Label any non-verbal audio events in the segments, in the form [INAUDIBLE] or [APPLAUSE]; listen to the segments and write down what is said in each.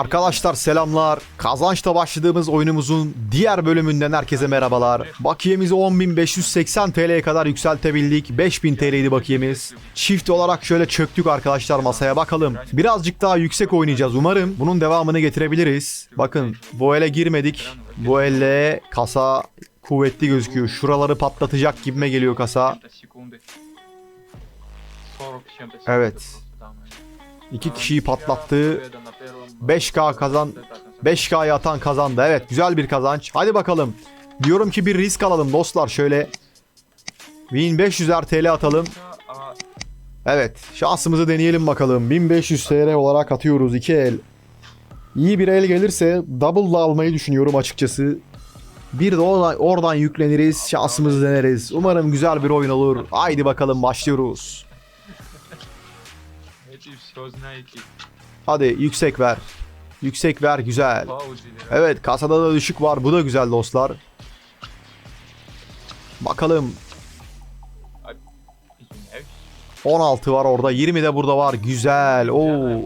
Arkadaşlar selamlar. Kazançla başladığımız oyunumuzun diğer bölümünden herkese merhabalar. Bakiyemizi 10.580 TL'ye kadar yükseltebildik. 5000 TL'ydi bakiyemiz. Çift olarak şöyle çöktük arkadaşlar masaya bakalım. Birazcık daha yüksek oynayacağız umarım. Bunun devamını getirebiliriz. Bakın bu ele girmedik. Bu elle kasa kuvvetli gözüküyor. Şuraları patlatacak gibime geliyor kasa. Evet. İki kişiyi patlattı. 5K kazan 5K'ya atan kazandı. Evet güzel bir kazanç. Hadi bakalım. Diyorum ki bir risk alalım dostlar şöyle. 1500'er TL atalım. Evet şansımızı deneyelim bakalım. 1500 TL olarak atıyoruz 2 el. İyi bir el gelirse double almayı düşünüyorum açıkçası. Bir de oradan, oradan yükleniriz. Şansımızı deneriz. Umarım güzel bir oyun olur. Haydi bakalım başlıyoruz. Hadi yüksek ver. Yüksek ver güzel. Evet kasada da düşük var. Bu da güzel dostlar. Bakalım. 16 var orada. 20 de burada var. Güzel. Oo.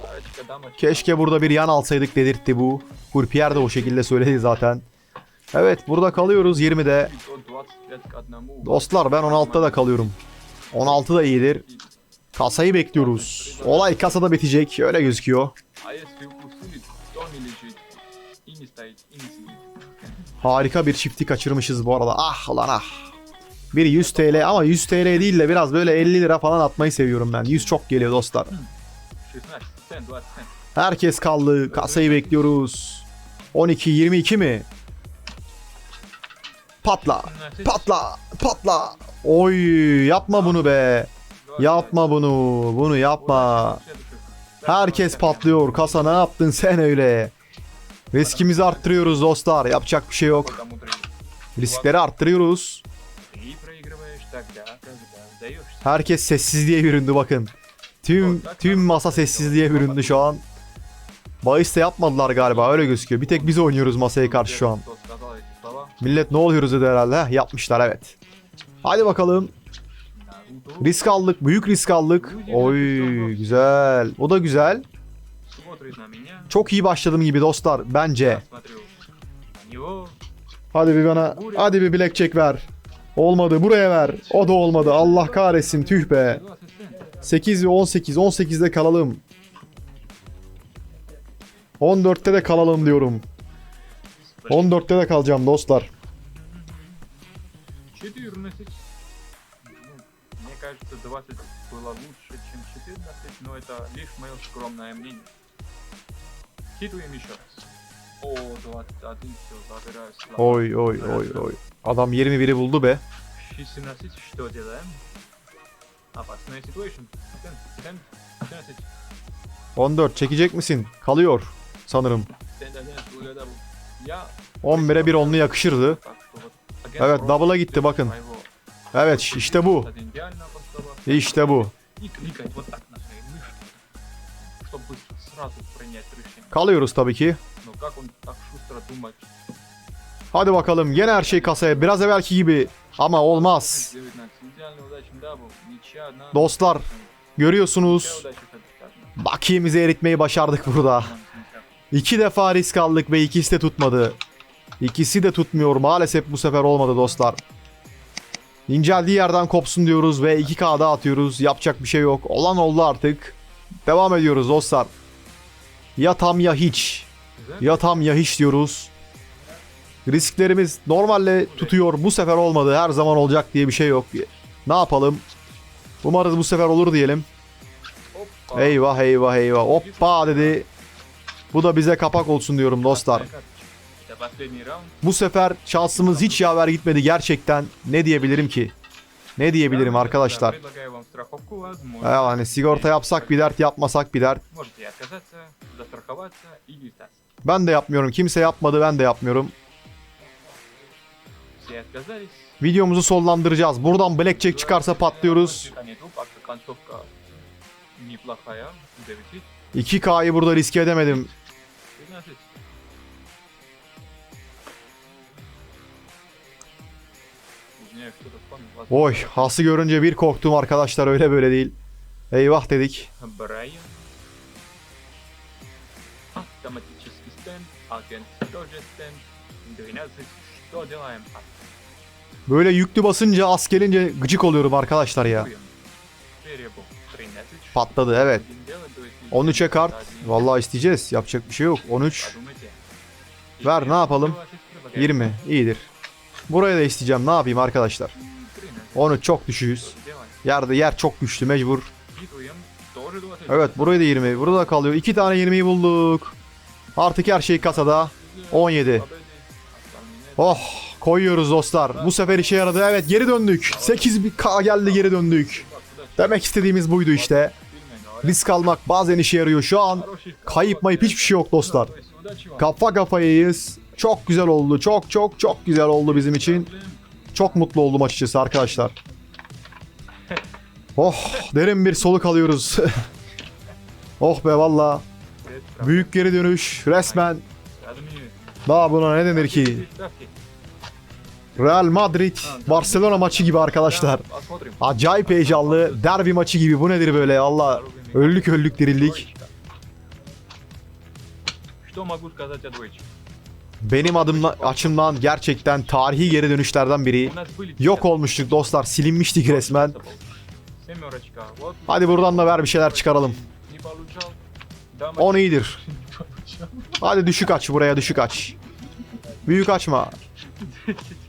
Keşke burada bir yan alsaydık dedirtti bu. Hurpier de o şekilde söyledi zaten. Evet burada kalıyoruz 20'de. Dostlar ben 16'da da kalıyorum. 16 da iyidir. Kasayı bekliyoruz. Olay kasada bitecek. Öyle gözüküyor. Harika bir çifti kaçırmışız bu arada. Ah lan ah. Bir 100 TL ama 100 TL değil de biraz böyle 50 lira falan atmayı seviyorum ben. 100 çok geliyor dostlar. Herkes kaldı. Kasayı bekliyoruz. 12 22 mi? Patla. Patla. Patla. Oy yapma bunu be. Yapma bunu. Bunu yapma. Herkes patlıyor. Kasa ne yaptın sen öyle? Riskimizi arttırıyoruz dostlar. Yapacak bir şey yok. Riskleri arttırıyoruz. Herkes sessizliğe büründü bakın. Tüm tüm masa sessizliğe büründü şu an. Bahis de yapmadılar galiba öyle gözüküyor. Bir tek biz oynuyoruz masaya karşı şu an. Millet ne oluyoruz dedi herhalde. Heh, yapmışlar evet. Hadi bakalım. Risk aldık. Büyük risk aldık. Oy güzel. O da güzel. Çok iyi başladım gibi dostlar bence. Hadi bir bana hadi bir blackjack ver. Olmadı buraya ver. O da olmadı. Allah kahretsin tüh be. 8 ve 18. 18'de kalalım. 14'te de kalalım diyorum. 14'te de kalacağım dostlar 14. Ну, Мне кажется, 20 было лучше, чем 14, но это лишь мое скромное мнение. Хитуем еще раз. О, 21, все, забираю слова. Oy oy oy oy. Adam 21'i buldu be. 17, что делаем? Опасная ситуация. 10, 10, 14. 14 çekecek misin? Kalıyor sanırım. Ten, ten, благодарю. Я 11'e bir onlu yakışırdı. так что вот агент Evet Роб double'a gitti bakın. Evet işte bu. İşte bu. Kalıyoruz tabii ki. Hadi bakalım gene her şey kasaya. Biraz evvelki gibi ama olmaz. Dostlar görüyorsunuz. Bakiyemizi eritmeyi başardık burada. İki defa risk aldık ve ikisi de tutmadı. İkisi de tutmuyor. Maalesef bu sefer olmadı dostlar. İnceldiği yerden kopsun diyoruz ve 2K'da atıyoruz. Yapacak bir şey yok. Olan oldu artık. Devam ediyoruz dostlar. Ya tam ya hiç. Ya tam ya hiç diyoruz. Risklerimiz normalle tutuyor. Bu sefer olmadı. Her zaman olacak diye bir şey yok. Ne yapalım? Umarız bu sefer olur diyelim. Eyvah eyvah eyvah. Hoppa dedi. Bu da bize kapak olsun diyorum dostlar. Bu sefer şansımız hiç yaver gitmedi gerçekten. Ne diyebilirim ki? Ne diyebilirim arkadaşlar? Ee, ya hani sigorta yapsak bir dert, yapmasak bir dert. Ben de yapmıyorum. Kimse yapmadı, ben de yapmıyorum. Videomuzu sollandıracağız. Buradan blackjack çıkarsa patlıyoruz. 2K'yı burada riske edemedim. 15. Извиняюсь, что-то вспомнил. Ладно. Oy hası görünce bir korktum arkadaşlar öyle böyle değil. Eyvah dedik. Брайан. Автоматический стенд, агент тоже стенд. 12. Что делаем? Böyle yüklü basınca az gelince gıcık oluyorum arkadaşlar ya. Активируем. Variable 13. Patladı evet. Будем делать, то есть 13'e kart. один. Vallahi isteyeceğiz. Yapacak bir şey yok. 13. Подумайте. Ver, ne yapalım? 20. 20. iyidir. Buraya da isteyeceğim. Ne yapayım arkadaşlar? Onu çok düşüyüz. Yerde yer çok güçlü mecbur. Evet buraya da 20. Burada da kalıyor. 2 tane 20'yi bulduk. Artık her şey kasada. 17. Oh koyuyoruz dostlar. Bu sefer işe yaradı. Evet geri döndük. 8K geldi geri döndük. Demek istediğimiz buydu işte. Risk almak bazen işe yarıyor. Şu an kayıp mayıp hiçbir şey yok dostlar. Kafa kafayayız. Çok güzel oldu. Çok çok çok güzel oldu bizim için. Çok mutlu oldum açıkçası arkadaşlar. [LAUGHS] Oh derin bir soluk alıyoruz. [LAUGHS] oh be valla. Без Büyük geri dönüş resmen. проблем. Daha buna ne denir ki? Ставки. Real Madrid Barcelona maçı gibi arkadaşlar. Посмотрим. Acayip heyecanlı derbi maçı gibi. Bu nedir böyle Allah. Öldük öldük dirildik. Что могу сказать о двоечке? Benim adımla, açımdan gerçekten tarihi geri dönüşlerden biri. Yok olmuştuk dostlar. Silinmiştik resmen. Hadi buradan da ver bir şeyler çıkaralım. 10 iyidir. Hadi düşük aç buraya düşük aç. Büyük açma.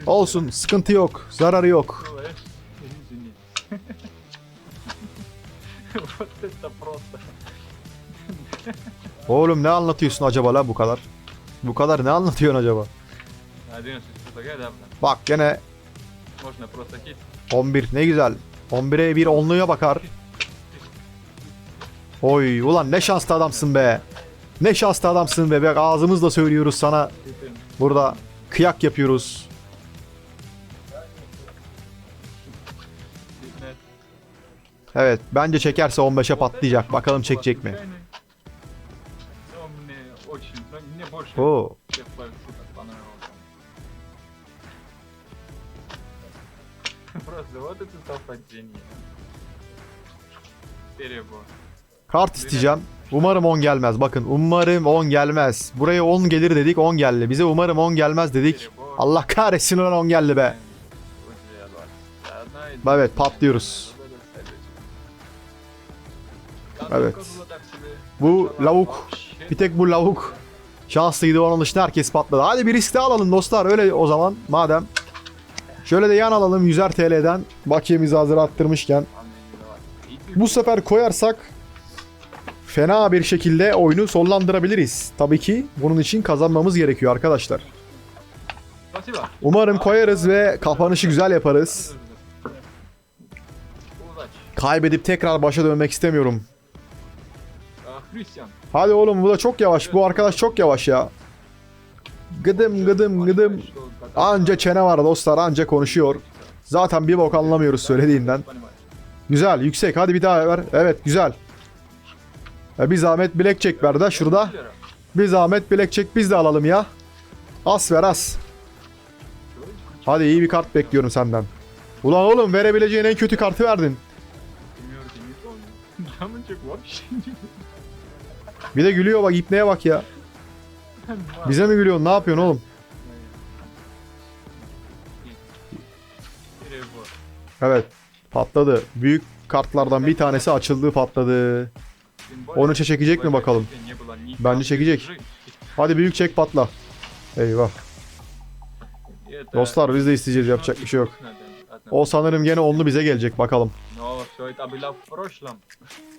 Olsun sıkıntı yok. Zararı yok. Oğlum ne anlatıyorsun acaba la bu kadar? Bu kadar ne anlatıyorsun acaba? Bak gene 11 ne güzel. 11'e bir onluya bakar. Oy ulan ne şanslı adamsın be. Ne şanslı adamsın be. Bak ağzımızla söylüyoruz sana. Burada kıyak yapıyoruz. Evet bence çekerse 15'e patlayacak. Bakalım çekecek mi? мне больше Oo. всех твоих шуток понравился. Просто вот это совпадение. Перебор. Kart isteyeceğim. Umarım 10 gelmez. Bakın umarım 10 gelmez. Buraya 10 gelir dedik 10 geldi. Bize umarım 10 gelmez dedik. Allah kahretsin ulan 10 geldi be. Evet, patlıyoruz. Evet. Bu lavuk. Bir tek bu lavuk Şanslıydı onun dışında herkes patladı. Hadi bir risk daha alalım dostlar öyle o zaman madem. Şöyle de yan alalım 100'er TL'den. Bakiyemizi hazır arttırmışken. Bu sefer koyarsak fena bir şekilde oyunu sonlandırabiliriz. Tabii ki bunun için kazanmamız gerekiyor arkadaşlar. Umarım koyarız ve kapanışı güzel yaparız. Kaybedip tekrar başa dönmek istemiyorum. Ah, Hristiyan. Hadi oğlum bu da çok yavaş. Bu arkadaş çok yavaş ya. Gıdım gıdım gıdım. Anca çene var dostlar anca konuşuyor. Zaten bir bok anlamıyoruz söylediğinden. Güzel yüksek hadi bir daha ver. Evet güzel. Bir zahmet bilek çek ver de şurada. Bir zahmet bilek çek biz de alalım ya. As ver as. Hadi iyi bir kart bekliyorum senden. Ulan oğlum verebileceğin en kötü kartı verdin. [LAUGHS] Bir de gülüyor bak ipneye bak ya. [LAUGHS] Bize mi gülüyorsun? Ne yapıyorsun oğlum? Evet. Patladı. Büyük kartlardan bir tanesi açıldı patladı. Onu çekecek mi bakalım? Bence çekecek. Hadi büyük çek patla. Eyvah. Dostlar biz de isteyeceğiz yapacak bir şey yok. вкусно, да, одно. O sanırım gene onlu bize gelecek bakalım. Но все это было в прошлом.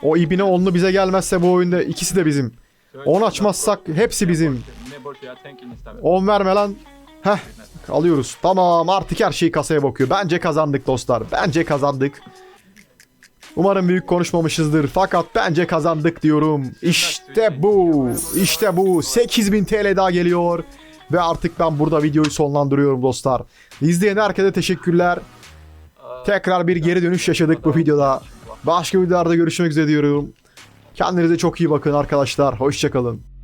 O ibine onlu bize gelmezse bu oyunda ikisi de bizim. Всё это 10 было в açmazsak прошлом. hepsi Мне bizim. больше- Мне больше оценки не ставят. 10 verme lan. Heh alıyoruz. Tamam artık her şey kasaya bakıyor. Bence kazandık dostlar. Bence kazandık. Umarım büyük konuşmamışızdır. Fakat bence kazandık diyorum. İşte bu. İşte bu. 8000 TL daha geliyor. Ve artık ben burada videoyu sonlandırıyorum dostlar. İzleyen herkese teşekkürler. Tekrar bir geri dönüş yaşadık bu videoda. Başka videolarda görüşmek üzere diyorum. Kendinize çok iyi bakın arkadaşlar. Hoşçakalın.